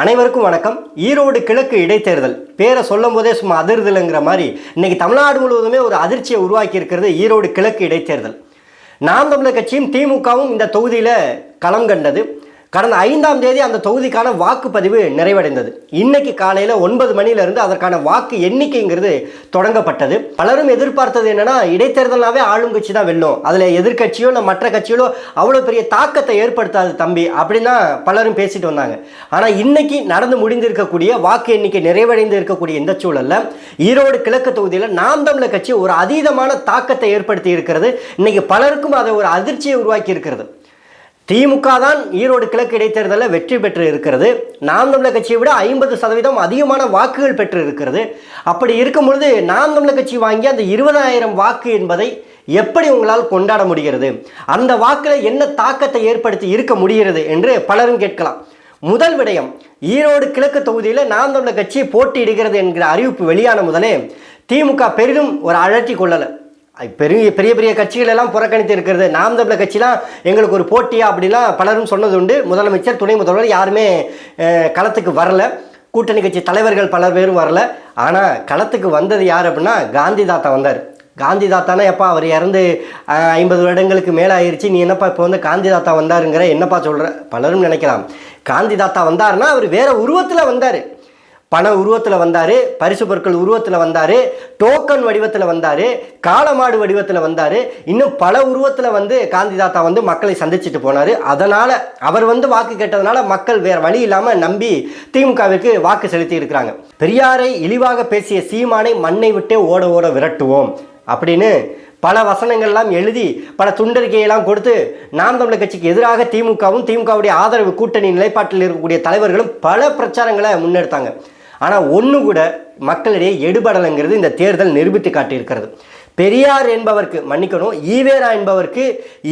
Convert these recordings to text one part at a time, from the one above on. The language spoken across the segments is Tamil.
அனைவருக்கும் வணக்கம். ஈரோடு கிழக்கு இடைத்தேர்தல். பேரை சொல்லும் போதே சும்மா அதிர்தலுங்கிற மாதிரி இன்னைக்கு தமிழ்நாடு முழுவதுமே ஒரு அதிர்ச்சியை உருவாக்கி இருக்கிறது ஈரோடு கிழக்கு இடைத்தேர்தல். நாம் தமிழர் கட்சியும் திமுகவும் இந்த தொகுதியில் களம் கண்டது. கடந்த ஐந்தாம் தேதி அந்த தொகுதிக்கான வாக்குப்பதிவு நிறைவடைந்தது. இன்னைக்கு காலையில் ஒன்பது மணியிலிருந்து அதற்கான வாக்கு எண்ணிக்கைங்கிறது தொடங்கப்பட்டது. பலரும் எதிர்பார்த்தது என்னன்னா இடைத்தேர்தல்னாவே ஆளும் கட்சி தான் வெல்லும். அதில் எதிர்க்கட்சியோ இல்லை மற்ற கட்சிகளோ அவ்வளோ பெரிய தாக்கத்தை ஏற்படுத்தாது தம்பி அப்படின்னா பலரும் பேசிட்டு வந்தாங்க. ஆனால் இன்னைக்கு நடந்து முடிந்திருக்கக்கூடிய வாக்கு எண்ணிக்கை நிறைவடைந்து இருக்கக்கூடிய இந்த சூழலில் ஈரோடு கிழக்கு தொகுதியில் நாம் தமிழர் கட்சி ஒரு அதீதமான தாக்கத்தை ஏற்படுத்தி இருக்கிறது. இன்னைக்கு பலருக்கும் அதை ஒரு அதிர்ச்சியை உருவாக்கி இருக்கிறது. திமுக தான் ஈரோடு கிழக்கு இடைத்தேர்தலில் வெற்றி பெற்று இருக்கிறது. நாம் தமிழர் கட்சியை விட ஐம்பது சதவீதம் அதிகமான வாக்குகள் பெற்று இருக்கிறது. அப்படி இருக்கும் பொழுது நாம் தமிழர் கட்சி வாங்கி அந்த இருபதாயிரம் வாக்கு என்பதை எப்படி உங்களால் கொண்டாட முடிகிறது? அந்த வாக்கில் என்ன தாக்கத்தை ஏற்படுத்தி இருக்க முடிகிறது என்று பலரும் கேட்கலாம். முதல் விடயம் ஈரோடு கிழக்கு தொகுதியில் நாம் தமிழர் கட்சி போட்டியிடுகிறது என்கிற அறிவிப்பு வெளியான முதலே திமுக பெரிதும் ஒரு அழட்டி கொள்ளலை. பெரிய பெரிய பெரிய கட்சிகள் எல்லாம் புறக்கணித்து இருக்கிறது. நாம் தமிழர் கட்சிலாம் எங்களுக்கு ஒரு போட்டியா அப்படிலாம் பலரும் சொன்னது உண்டு. முதலமைச்சர் துணை முதல்வர் யாருமே களத்துக்கு வரல. கூட்டணி கட்சி தலைவர்கள் பல பேரும் வரல. ஆனால் களத்துக்கு வந்தது யார் அப்படின்னா காந்தி தாத்தா வந்தார். காந்தி தாத்தானா எப்பா அவர் இறந்து ஐம்பது வருடங்களுக்கு மேலே ஆயிடுச்சு நீ என்னப்பா இப்போ வந்து காந்தி தாத்தா வந்தாருங்கிற என்னப்பா சொல்கிற பலரும் நினைக்கலாம். காந்தி தாத்தா வந்தாருன்னா அவர் வேறு உருவத்தில் வந்தார். பண உருவத்தில் வந்தார் பரிசு பொருட்கள் உருவத்தில் வந்தார் டோக்கன் வடிவத்தில் வந்தார் காலமாடு வடிவத்தில் வந்தார். இன்னும் பல உருவத்தில் வந்து காந்தி தாத்தா வந்து மக்களை சந்திச்சுட்டு போனார். அதனால் அவர் வந்து வாக்கு கேட்டதுனால மக்கள் வேறு வழி இல்லாமல் நம்பி திமுகவிற்கு வாக்கு செலுத்தி இருக்கிறாங்க. பெரியாரை இழிவாக பேசிய சீமானை மண்ணை விட்டே ஓட ஓட விரட்டுவோம் அப்படின்னு பல வசனங்கள்லாம் எழுதி பல துண்டறிக்கையெல்லாம் கொடுத்து நாம் தமிழர் கட்சிக்கு எதிராக திமுகவும் திமுகவுடைய ஆதரவு கூட்டணி நிலைப்பாட்டில் இருக்கக்கூடிய தலைவர்களும் பல பிரச்சாரங்களை முன்னெடுத்தாங்க. ஆனால் ஒன்று கூட மக்களிடையே எடுபடலைங்கிறது இந்த தேர்தல் நிரூபித்து காட்டியிருக்கிறது. பெரியார் என்பவருக்கு மன்னிக்கணும் ஈவேரா என்பவருக்கு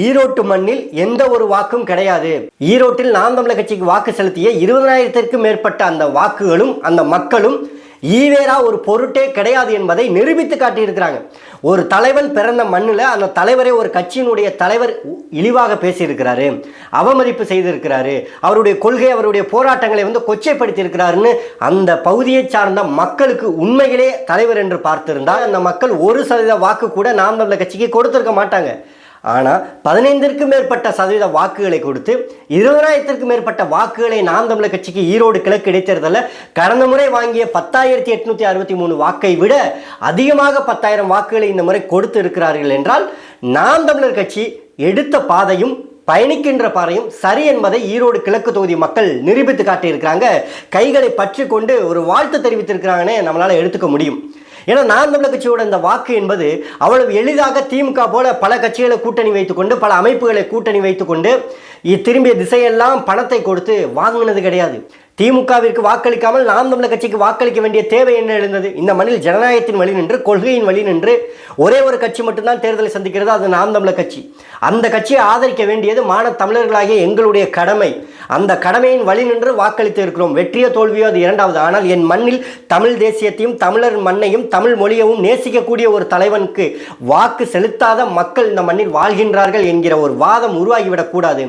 ஈரோட்டு மண்ணில் எந்த ஒரு வாக்கும் கிடையாது. ஈரோட்டில் நாம் தமிழர் கட்சிக்கு வாக்கு செலுத்திய இருபதாயிரத்திற்கும் மேற்பட்ட அந்த வாக்குகளும் அந்த மக்களும் ஈவேரா ஒரு பொருட்டே கிடையாது என்பதை நிரூபித்து காட்டியிருக்கிறாங்க. ஒரு தலைவன் பிறந்த மண்ணில் அந்த தலைவரை ஒரு கட்சியினுடைய தலைவர் இழிவாக பேசியிருக்கிறாரு அவமதிப்பு செய்திருக்கிறாரு அவருடைய கொள்கை அவருடைய போராட்டங்களை வந்து கொச்சைப்படுத்தியிருக்கிறாருன்னு அந்த பகுதியை சார்ந்த மக்களுக்கு உண்மையிலே தலைவர் என்று பார்த்திருந்தால் அந்த மக்கள் ஒரு சதவீத வாக்கு கூட நாம் தமிழர் கட்சிக்கு கொடுத்திருக்க மாட்டாங்க. ஆனால் பதினைந்திற்கும் மேற்பட்ட சதவீத வாக்குகளை கொடுத்து இருபதாயிரத்திற்கும் மேற்பட்ட வாக்குகளை நாம் தமிழர் கட்சிக்கு ஈரோடு கிழக்கு இடைத்தேர்தலில் கடந்த முறை வாங்கிய பத்தாயிரத்தி எட்நூற்றி அறுபத்தி மூணு வாக்கை விட அதிகமாக பத்தாயிரம் வாக்குகளை இந்த முறை கொடுத்து இருக்கிறார்கள் என்றால் நாம் தமிழர் கட்சி எடுத்த பாதையும் பயணிக்கின்ற பாறையும் சரி என்பதை ஈரோடு கிழக்கு தொகுதி மக்கள் நிரூபித்து காட்டியிருக்கிறாங்க. கைகளை பற்றி கொண்டு ஒரு வாழ்த்து தெரிவித்திருக்கிறாங்கன்னே நம்மளால் எடுத்துக்க முடியும். ஏன்னா நாம் தமிழர் கட்சியோட இந்த வாக்கு என்பது அவ்வளவு எளிதாக திமுக போல பல கட்சிகளை கூட்டணி வைத்துக்கொண்டு பல அமைப்புகளை கூட்டணி வைத்துக்கொண்டு இ- திரும்பிய திசையெல்லாம் பணத்தை கொடுத்து வாங்கினது கிடையாது. திமுகவிற்கு வாக்களிக்காமல் நாம் தமிழர் கட்சிக்கு வாக்களிக்க வேண்டிய தேவை என்ன எழுந்தது? இந்த மண்ணில் ஜனநாயகத்தின் வழி நின்று கொள்கையின் வழி நின்று ஒரே ஒரு கட்சி மட்டும்தான் தேர்தலை சந்திக்கிறது அது நாம் தமிழர் கட்சி. அந்த கட்சியை ஆதரிக்க வேண்டியது மான தமிழர்களாகிய எங்களுடைய கடமை. அந்த கடமையின் வழி நின்று வாக்களித்து இருக்கிறோம். வெற்றியோ தோல்வியோ அது இரண்டாவது. ஆனால் என் மண்ணில் தமிழ் தேசியத்தையும் தமிழர் மண்ணையும் தமிழ் மொழியவும் நேசிக்கக்கூடிய ஒரு தலைவனுக்கு வாக்கு செலுத்தாத மக்கள் இந்த மண்ணில் வாழ்கின்றார்கள் என்கிற ஒரு வாதம் உருவாகிவிடக்கூடாது.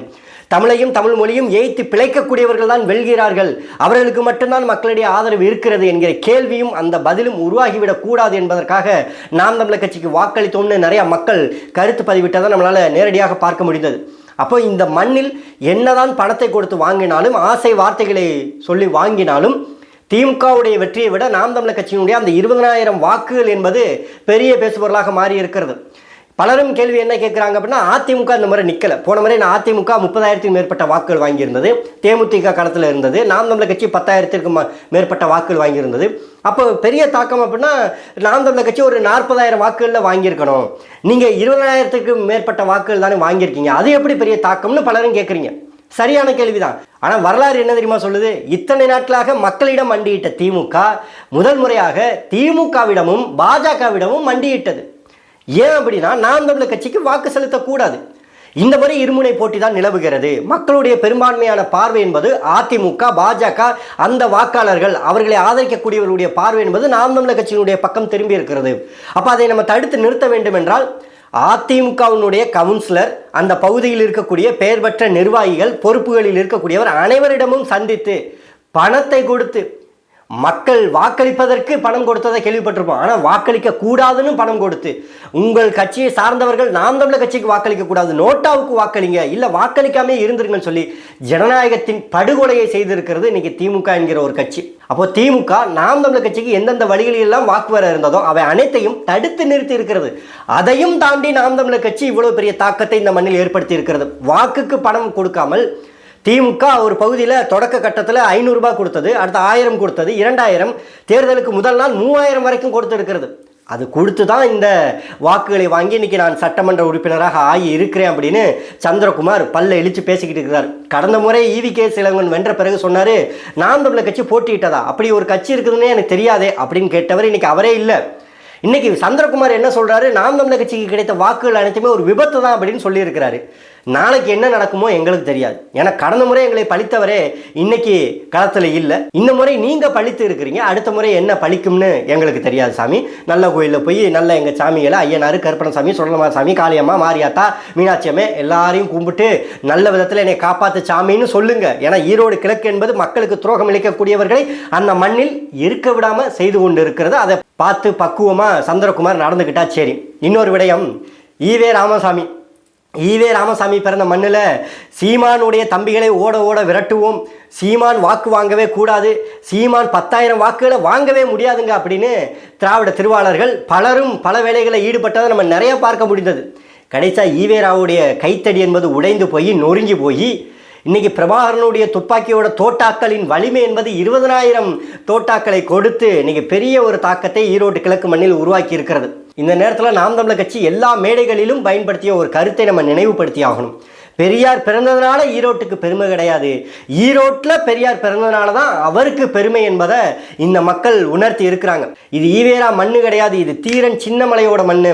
தமிழையும் தமிழ் மொழியும் ஏய்த்து பிழைக்கக்கூடியவர்கள் தான் வெல்கிறார்கள். அவர்களுக்கு மட்டும்தான் மக்களிடையே ஆதரவு இருக்கிறது என்கிற கேள்வியும் அந்த பதிலும் உருவாகிவிடக் கூடாது என்பதற்காக நாம் தமிழர் கட்சிக்கு வாக்களித்தோம்னு நிறைய மக்கள் கருத்து பதிவிட்டதை நம்மளால் நேரடியாக பார்க்க முடிந்தது. அப்போ இந்த மண்ணில் என்னதான் பணத்தை கொடுத்து வாங்கினாலும் ஆசை வார்த்தைகளை சொல்லி வாங்கினாலும் திமுகவுடைய வெற்றியை விட நாம் தமிழர் கட்சியினுடைய அந்த இருபதனாயிரம் வாக்குகள் என்பது பெரிய பேசுபொருளாக மாறி இருக்கிறது பலரும் கேள்வி என்ன கேட்குறாங்க அப்படின்னா அதிமுக இந்த முறை நிற்கலை போன முறை நான் அதிமுக முப்பதாயிரத்துக்கும் மேற்பட்ட வாக்குகள் வாங்கியிருந்தது. தேமுதிக களத்தில் இருந்தது. நாம் தமிழர் கட்சி பத்தாயிரத்திற்கு மேற்பட்ட வாக்குகள் வாங்கியிருந்தது. அப்போ பெரிய தாக்கம் அப்படின்னா நாம் தமிழர் கட்சி ஒரு நாற்பதாயிரம் வாக்குகளில் வாங்கியிருக்கணும். நீங்கள் இருபதாயிரத்துக்கு மேற்பட்ட வாக்குகள் தானே வாங்கியிருக்கீங்க. அது எப்படி பெரிய தாக்கம்னு பலரும் கேட்குறீங்க சரியான கேள்விதான். ஆனால் வரலாறு என்ன தெரியுமா சொல்லுது? இத்தனை நாட்களாக மக்களிடம் மண்டியிட்ட திமுக முதல் முறையாக திமுகவிடமும் பாஜகவிடமும் மண்டியிட்டது. ஏன் அப்படின்னா நாம் தமிழர் கட்சிக்கு வாக்கு செலுத்தக்கூடாது. இந்த முறை இருமுனை போட்டி தான் நிலவுகிறது. மக்களுடைய பெரும்பான்மையான பார்வை என்பது அதிமுக பாஜக அந்த வாக்காளர்கள் அவர்களை ஆதரிக்கக்கூடியவர்களுடைய பார்வை என்பது நாம் தமிழர் கட்சியினுடைய பக்கம் திரும்பி இருக்கிறது. அப்போ அதை நம்ம தடுத்து நிறுத்த வேண்டும் என்றால் அதிமுகவினுடைய கவுன்சிலர் அந்த பகுதியில் இருக்கக்கூடிய பெயர் பெற்ற நிர்வாகிகள் பொறுப்புகளில் இருக்கக்கூடியவர் அனைவரிடமும் சந்தித்து பணத்தை கொடுத்து மக்கள் வாக்களிப்பதற்கு பணம் கொடுத்ததை கேள்விப்பட்டிருப்போம். ஆனால் வாக்களிக்க கூடாதுன்னு பணம் கொடுத்து உங்கள் கட்சியை சார்ந்தவர்கள் நாம் தமிழர் கட்சிக்கு வாக்களிக்க கூடாது நோட்டாவுக்கு வாக்களிங்க இல்லை வாக்களிக்காமே இருந்துருங்கன்னு சொல்லி ஜனநாயகத்தின் படுகொலையை செய்திருக்கிறது இன்னைக்கு திமுக என்கிற ஒரு கட்சி. அப்போ திமுக நாம் தமிழர் கட்சிக்கு எந்தெந்த வழிகளில் எல்லாம் வாக்கு வர இருந்ததோ அவை அனைத்தையும் தடுத்து நிறுத்தி இருக்கிறது அதையும் தாண்டி நாம் தமிழர் கட்சி இவ்வளவு பெரிய தாக்கத்தை இந்த மண்ணில் ஏற்படுத்தி இருக்கிறது வாக்குக்கு பணம் கொடுக்காமல் திமுக ஒரு பகுதியில் தொடக்க கட்டத்தில் ஐநூறுரூபா கொடுத்தது அடுத்து ஆயிரம் கொடுத்தது இரண்டாயிரம். தேர்தலுக்கு முதல் நாள் மூவாயிரம் வரைக்கும் கொடுத்துருக்கிறது. அது கொடுத்து தான் இந்த வாக்குகளை வாங்கி இன்றைக்கி நான் சட்டமன்ற உறுப்பினராக ஆகி இருக்கிறேன் அப்படின்னு சந்திரகுமார் பல்ல இழித்து பேசிக்கிட்டு இருக்கிறார். கடந்த முறை ஈவி கே சிலங்கன் வென்ற பிறகு சொன்னார் நாம் தமிழர் கட்சி போட்டியிட்டதா? அப்படி ஒரு கட்சி இருக்குதுன்னே எனக்கு தெரியாதே அப்படின்னு கேட்டவர் இன்னைக்கு அவரே இல்லை. இன்றைக்கி சந்திரகுமார் என்ன சொல்கிறாரு நாம் தமிழர் கட்சிக்கு கிடைத்த வாக்குகள் அனைத்துமே ஒரு விபத்து தான் அப்படின்னு சொல்லியிருக்கிறாரு. நாளைக்கு என்ன நடக்குமோ எங்களுக்கு தெரியாது. ஏன்னா கடந்த முறை எங்களை பழித்தவரே இன்னைக்கு களத்தில் இல்லை. இந்த முறை நீங்கள் பழித்து இருக்கிறீங்க. அடுத்த முறை என்ன பழிக்கும்னு எங்களுக்கு தெரியாது சாமி. நல்ல கோயிலில் போய் நல்ல எங்கள் சாமிகளை ஐயனார் கருப்பணசாமி சுடலமா சாமி காளியம்மா மாரியாத்தா மீனாட்சி அம்மே எல்லாரையும் கும்பிட்டு நல்ல விதத்தில் என்னை காப்பாற்று சாமின்னு சொல்லுங்க. ஏன்னா ஈரோடு கிழக்கு என்பது மக்களுக்கு துரோகம் இழைக்கக்கூடியவர்களை அந்த மண்ணில் இருக்க விடாமல் செய்து கொண்டு இருக்கிறது அதை பார்த்து பக்குவமாக சந்திரகுமார் நடந்துக்கிட்டா சரி. இன்னொரு விடயம் ஈவே ராமசாமி. ஈவே ராமசாமி பிறந்த மண்ணில் சீமானுடைய தம்பிகளை ஓட ஓட விரட்டுவோம். சீமான் வாக்கு வாங்கவே கூடாது. சீமான் பத்தாயிரம் வாக்குகளை வாங்கவே முடியாதுங்க அப்படின்னு திராவிட திருவாளர்கள் பலரும் பல வேலைகளில் ஈடுபட்டதை நம்ம நிறைய பார்க்க முடிந்தது. கடைசா ஈவேராவுடைய கைத்தடி என்பது உடைந்து போய் நொறுங்கி போய் இன்னைக்கு பிரபாகரனுடைய துப்பாக்கியோட தோட்டாக்களின் வலிமை என்பது இருபதனாயிரம் தோட்டாக்களை கொடுத்து இன்னைக்கு பெரிய ஒரு தாக்கத்தை ஈரோடு கிழக்கு மண்ணில் உருவாக்கி இருக்கிறது இந்த நேரத்தில் நாம் தமிழர் கட்சி எல்லா மேடைகளிலும் பயன்படுத்திய ஒரு கருத்தை நம்ம நினைவுபடுத்தி ஆகணும். பெரியார் பிறந்ததுனால ஈரோட்டுக்கு பெருமை கிடையாது. ஈரோட்டில் பெரியார் பிறந்ததுனால தான் அவருக்கு பெருமை என்பதை இந்த மக்கள் உணர்த்தி இருக்கிறாங்க. இது ஈவேரா மண்ணு கிடையாது. இது தீரன் சின்னமலையோட மண்ணு.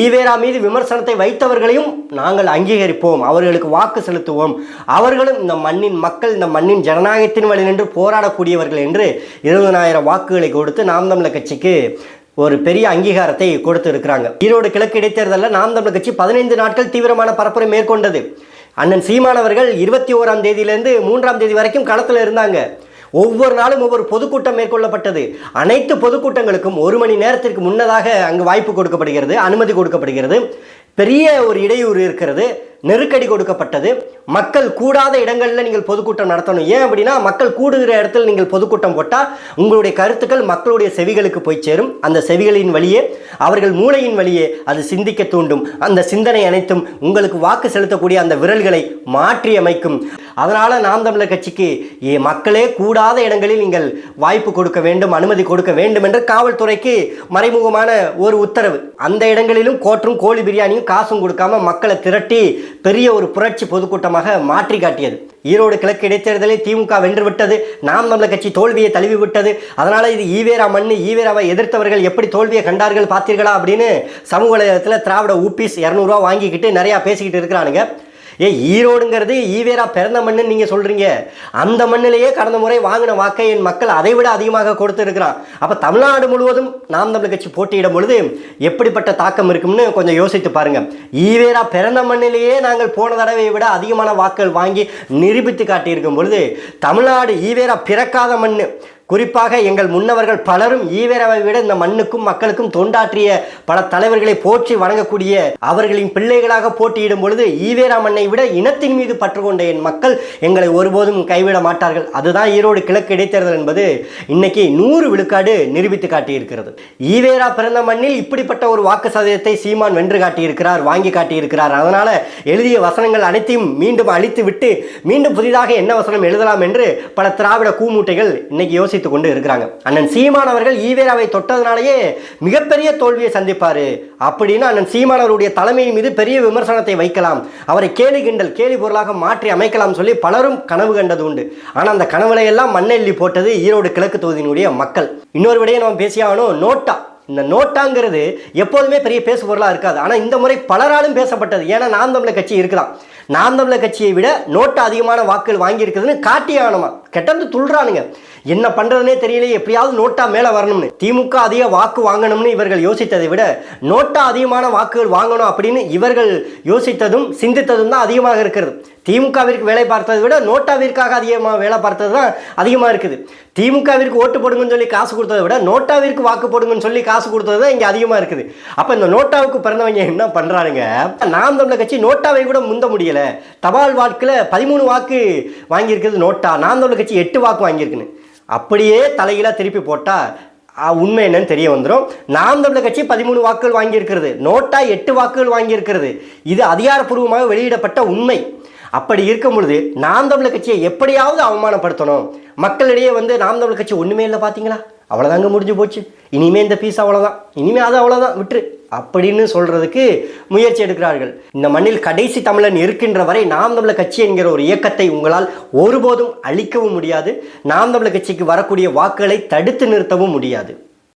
ஈவேரா மீது விமர்சனத்தை வைத்தவர்களையும் நாங்கள் அங்கீகரிப்போம். அவர்களுக்கு வாக்கு செலுத்துவோம். அவர்களும் இந்த மண்ணின் மக்கள் இந்த மண்ணின் ஜனநாயகத்தின் வழி நின்று போராடக்கூடியவர்கள் என்று இருபதனாயிரம் வாக்குகளை கொடுத்து நாம் தமிழர் கட்சிக்கு ஒரு பெரிய அங்கீகாரத்தை கொடுத்து இருக்கிறாங்க ஈரோடு கிழக்கு இடைத்தேர்தலில் நாம் தமிழர் கட்சி பதினைந்து நாட்கள் தீவிரமான பரப்புரை மேற்கொண்டது. அண்ணன் சீமானவர்கள் இருபத்தி ஓராம் தேதியிலேருந்து மூன்றாம் தேதி வரைக்கும் களத்தில் இருந்தாங்க. ஒவ்வொரு நாளும் ஒவ்வொரு பொதுக்கூட்டம் மேற்கொள்ளப்பட்டது. அனைத்து பொதுக்கூட்டங்களுக்கும் ஒரு மணி நேரத்திற்கு முன்னதாக அங்கு வாய்ப்பு கொடுக்கப்படுகிறது அனுமதி கொடுக்கப்படுகிறது. பெரிய ஒரு இடையூறு இருக்கிறது. நெருக்கடி கொடுக்கப்பட்டது. மக்கள் கூடாத இடங்களில் நீங்கள் பொதுக்கூட்டம் நடத்தணும். ஏன் அப்படின்னா மக்கள் கூடுகிற இடத்துல நீங்கள் பொதுக்கூட்டம் போட்டால் உங்களுடைய கருத்துக்கள் மக்களுடைய செவிகளுக்கு போய் சேரும். அந்த செவிகளின் வழியே அவர்கள் மூளையின் வழியே அது சிந்திக்க தூண்டும். அந்த சிந்தனை அனைத்தும் உங்களுக்கு வாக்கு செலுத்தக்கூடிய அந்த விரல்களை மாற்றி அமைக்கும் அதனால் நாம் தமிழர் கட்சிக்கு மக்களே கூடாத இடங்களில் நீங்கள் வாய்ப்பு கொடுக்க வேண்டும் அனுமதி கொடுக்க வேண்டும் என்று காவல்துறைக்கு மறைமுகமான ஒரு உத்தரவு. அந்த இடங்களிலும் கோற்றும் கோழி பிரியாணியும் காசும் கொடுக்காம மக்களை திரட்டி பெரிய ஒரு புரட்சி பொதுக்கூட்டமாக மாற்றி காட்டியது. ஈரோடு கிழக்கு இடைத்தேர்தலில் திமுக வென்று விட்டது நாம் தமிழர் கட்சி தோல்வியை தழுவி விட்டது. இது ஈவேரா மண்ணு ஈவேராவை எதிர்த்தவர்கள் எப்படி தோல்வியை கண்டார்கள் பார்த்தீர்களா அப்படின்னு சமூக வலைதளத்தில் திராவிட ஊபிஸ் இரநூறுவா வாங்கிக்கிட்டு நிறையா பேசிக்கிட்டு இருக்கிறானுங்க. ஏ ஈரோடுங்கிறது ஈவேரா பிறந்த மண்ணுன்னு நீங்கள் சொல்கிறீங்க அந்த மண்ணிலேயே கடந்த முறை வாங்கின வாக்கை என் மக்கள் அதை விட அதிகமாக கொடுத்துருக்கிறான். அப்போ தமிழ்நாடு முழுவதும் நாம் தமிழ் கட்சி போட்டியிடும் பொழுது எப்படிப்பட்ட தாக்கம் இருக்கும்னு கொஞ்சம் யோசித்து பாருங்கள் ஈவேரா பிறந்த மண்ணிலேயே நாங்கள் போன தடவையை விட அதிகமான வாக்குகள் வாங்கி நிரூபித்து காட்டியிருக்கும் பொழுது தமிழ்நாடு ஈவேரா பிறக்காத மண் குறிப்பாக எங்கள் முன்னவர்கள் பலரும் ஈவேராவை விட இந்த மண்ணுக்கும் மக்களுக்கும் தொண்டாற்றிய பல தலைவர்களை போற்றி வணங்கக்கூடிய அவர்களின் பிள்ளைகளாக போட்டியிடும் பொழுது ஈவேரா மண்ணை விட இனத்தின் மீது பற்று கொண்ட என் மக்கள் எங்களை ஒருபோதும் கைவிட மாட்டார்கள். அதுதான் ஈரோடு கிழக்கு இடைத்தேர்தல் என்பது இன்னைக்கு நூறு விழுக்காடு நிரூபித்து காட்டியிருக்கிறது. ஈவேரா பிறந்த மண்ணில் இப்படிப்பட்ட ஒரு வாக்கு சதவீதத்தை சீமான் வென்று காட்டியிருக்கிறார் வாங்கி காட்டியிருக்கிறார். அதனால எழுதிய வசனங்கள் அனைத்தையும் மீண்டும் அழித்து விட்டு மீண்டும் புதிதாக என்ன வசனம் எழுதலாம் என்று பல திராவிட கூமூட்டைகள் இன்னைக்கு யோசித்துக் கொண்டு இருக்கிறாங்க. அண்ணன் சீமான் அவர்கள் ஈவேராவை தொட்டதுனாலேயே மிகப்பெரிய தோல்வியை சந்திப்பாரு. அப்படின்னு அண்ணன் சீமான் அவருடைய தலைமையின் மீது பெரிய விமர்சனத்தை வைக்கலாம். அவரை கேலி கிண்டல் கேலி பொருளாக மாற்றி அமைக்கலாம் சொல்லி பலரும் கனவு கண்டது உண்டு. ஆனால் அந்த கனவுலை எல்லாம் மண்ணெல்லி போட்டது ஈரோடு கிழக்கு தொகுதியினுடைய மக்கள். இன்னொரு விடையை நம்ம பேசியாகணும் நோட்டா. இந்த நோட்டாங்கிறது எப்போதுமே பெரிய பேசு பொருளாக இருக்காது. ஆனால் இந்த முறை பலராலும் பேசப்பட்டது. ஏன்னா நாம் தமிழர் கட்சி இருக்குதான் நாம் தமிழர் கட்சியை விட நோட்டு அதிகமான வாக்குகள் வாங்கியிருக்குதுன்னு காட்டி ஆகணுமா? கெட்டந்து துள்றானுங்க என்ன பண்ணுறதுனே தெரியலையே. எப்படியாவது நோட்டா மேலே வரணும்னு. திமுக அதிக வாக்கு வாங்கணும்னு இவர்கள் யோசித்ததை விட நோட்டா அதிகமான வாக்குகள் வாங்கணும் அப்படின்னு இவர்கள் யோசித்ததும் சிந்தித்ததும் தான் அதிகமாக இருக்கிறது. திமுகவிற்கு வேலை பார்த்ததை விட நோட்டாவிற்காக அதிகமாக வேலை பார்த்தது தான் அதிகமாக இருக்குது. திமுகவிற்கு ஓட்டு போடுங்கன்னு சொல்லி காசு கொடுத்ததை விட நோட்டாவிற்கு வாக்கு போடுங்கன்னு சொல்லி காசு கொடுத்தது தான் இங்கே அதிகமாக இருக்குது. அப்போ இந்த நோட்டாவுக்கு பிறந்தவங்க என்ன பண்ணுறானுங்க நாம் தமிழர் கட்சி நோட்டாவை கூட முந்த முடியலை. தபால் வாக்கில் பதிமூணு வாக்கு வாங்கியிருக்கிறது நோட்டா? நாம் தமிழர் கட்சி எட்டு வாக்கு வாங்கியிருக்குன்னு. அப்படியே தலைகீழாக திருப்பி போட்டால் உண்மை என்னன்னு தெரிய வந்துடும் நாம் தமிழர் கட்சி பதிமூணு வாக்குகள் வாங்கியிருக்கிறது. நோட்டா எட்டு வாக்குகள் வாங்கியிருக்கிறது. இது அதிகாரப்பூர்வமாக வெளியிடப்பட்ட உண்மை. அப்படி இருக்கும் பொழுது நாம் தமிழர் கட்சியை எப்படியாவது அவமானப்படுத்தணும். மக்களிடையே வந்து நாம் தமிழர் கட்சி ஒன்றுமே இல்லை பார்த்தீங்களா? அவ்வளோதாங்க முடிஞ்சு போச்சு. இனிமே இந்த பீஸ் அவ்வளோதான் இனிமே அது அவ்வளோதான் விட்டுரு. அப்படின்னு சொல்றதுக்கு முயற்சி எடுக்கிறார்கள். இந்த மண்ணில் கடைசி தமிழன் இருக்கின்ற வரை நாம் தமிழர் கட்சி என்கிற ஒரு இயக்கத்தை உங்களால் ஒருபோதும் அழிக்கவும் முடியாது. நாம் தமிழர் கட்சிக்கு வரக்கூடிய வாக்குகளை தடுத்து நிறுத்தவும் முடியாது.